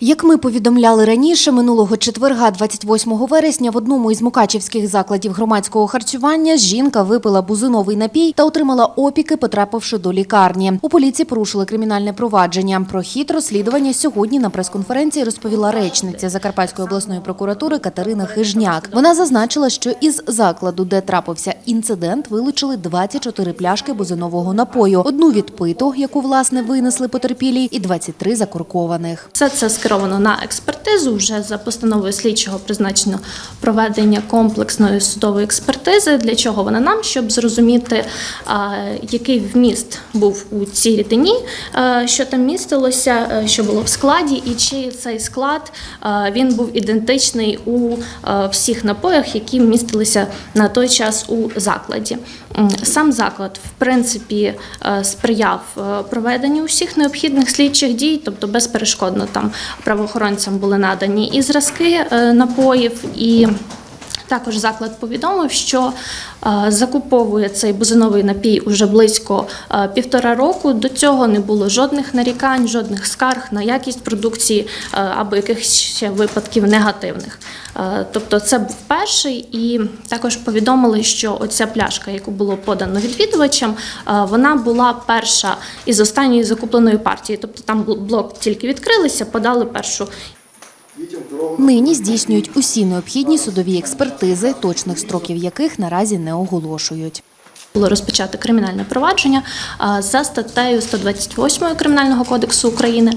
Як ми повідомляли раніше, минулого четверга, 28 вересня, в одному із мукачівських закладів громадського харчування жінка випила бузиновий напій та отримала опіки, потрапивши до лікарні. У поліції порушили кримінальне провадження. Про хід розслідування сьогодні на прес-конференції розповіла речниця Закарпатської обласної прокуратури Катерина Хижняк. Вона зазначила, що із закладу, де трапився інцидент, вилучили 24 пляшки бузинового напою, одну відпиту, яку власне винесли потерпілі, і 23 закуркованих. Все це скеровано на експертизу. Вже за постановою слідчого призначено проведення комплексної судової експертизи. Для чого вона нам? Щоб зрозуміти, який вміст був у цій рідині, що там містилося, що було в складі, і чи цей склад він був ідентичний у всіх напоях, які містилися на той час у закладі. Сам заклад, в принципі, сприяв проведенню усіх необхідних слідчих дій, тобто безперешкодно там правоохоронцям були надані і зразки е, напоїв, і також заклад повідомив, що е, закуповує цей бузиновий напій уже близько е, півтора року. До цього не було жодних нарікань, жодних скарг на якість продукції е, або якихось ще випадків негативних. Тобто це був перший, і також повідомили, що оця пляшка, яку було подано відвідувачам, вона була перша із останньої закупленої партії. Тобто там блок тільки відкрилися, подали першу Нині здійснюють усі необхідні судові експертизи, точних строків яких наразі не оголошують. Було розпочати кримінальне провадження за статтею 128 Кримінального кодексу України.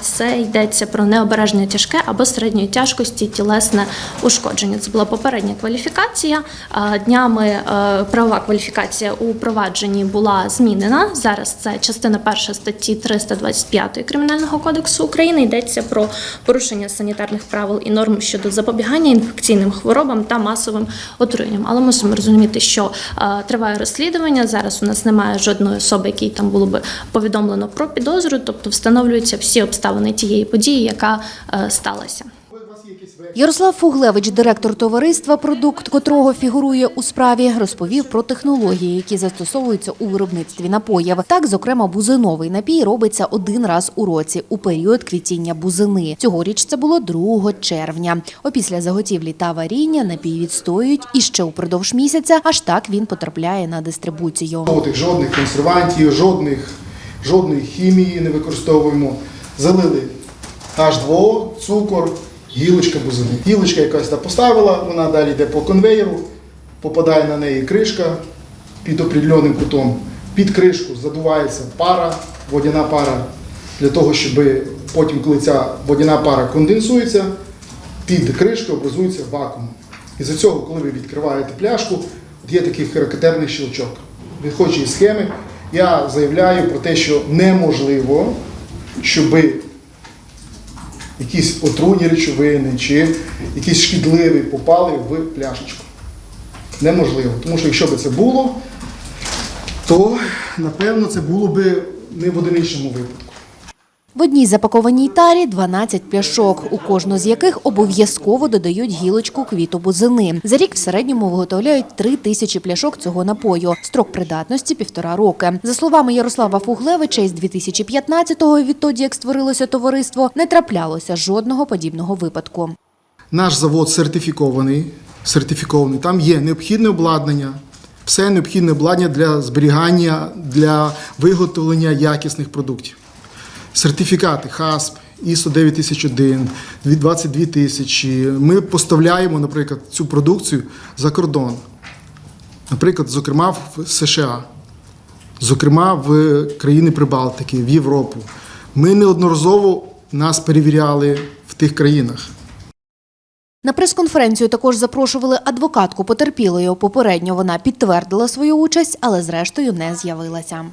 Це йдеться про необережне тяжке або середньої тяжкості тілесне ушкодження. Це була попередня кваліфікація. Днями е, правова кваліфікація у провадженні була змінена. Зараз це частина перша статті 325 Кримінального кодексу України. Йдеться про порушення санітарних правил і норм щодо запобігання інфекційним хворобам та масовим отруєнням. Але мусимо розуміти, що е, триває розслідування. Зараз у нас немає жодної особи, якій там було би повідомлено про підозру, тобто встановлюються всі обставини тієї події, яка е, сталася. Ярослав Фуглевич, директор товариства, продукт котрого фігурує у справі, розповів про технології, які застосовуються у виробництві напоїв. Так, зокрема, бузиновий напій робиться один раз у році у період квітіння бузини. Цьогоріч це було 2 червня. Опісля заготівлі та варіння напій відстоюють і ще упродовж місяця, аж так він потрапляє на дистрибуцію. Жодних, консервантів, жодних, жодної хімії не використовуємо. Залили H2O, цукор, гілочка бузини. Гілочка якась там поставила, вона далі йде по конвейеру, попадає на неї кришка під определеним кутом. Під кришку задувається пара, водяна пара, для того, щоб потім, коли ця водяна пара конденсується, під кришкою образується вакуум. І за цього, коли ви відкриваєте пляшку, є такий характерний щелчок. Виходячи із схеми, я заявляю про те, що неможливо, щоб якісь отруйні речовини чи якісь шкідливі попали в пляшечку. Неможливо. Тому що якщо б це було, то напевно це було б не в одиничному випадку. В одній запакованій тарі 12 пляшок, у кожну з яких обов'язково додають гілочку квіту бузини. За рік в середньому виготовляють 3 тисячі пляшок цього напою. Строк придатності – півтора роки. За словами Ярослава Фуглевича, із 2015-го, відтоді як створилося товариство, не траплялося жодного подібного випадку. Наш завод сертифікований, сертифікований. Там є необхідне обладнання, все необхідне обладнання для зберігання, для виготовлення якісних продуктів. Сертифікати ХАСП, ISO 9001, 22 тисячі. Ми поставляємо, наприклад, цю продукцію за кордон. Наприклад, зокрема в США, зокрема в країни Прибалтики, в Європу. Ми неодноразово нас перевіряли в тих країнах. На прес-конференцію також запрошували адвокатку потерпілої. Попередньо вона підтвердила свою участь, але зрештою не з'явилася.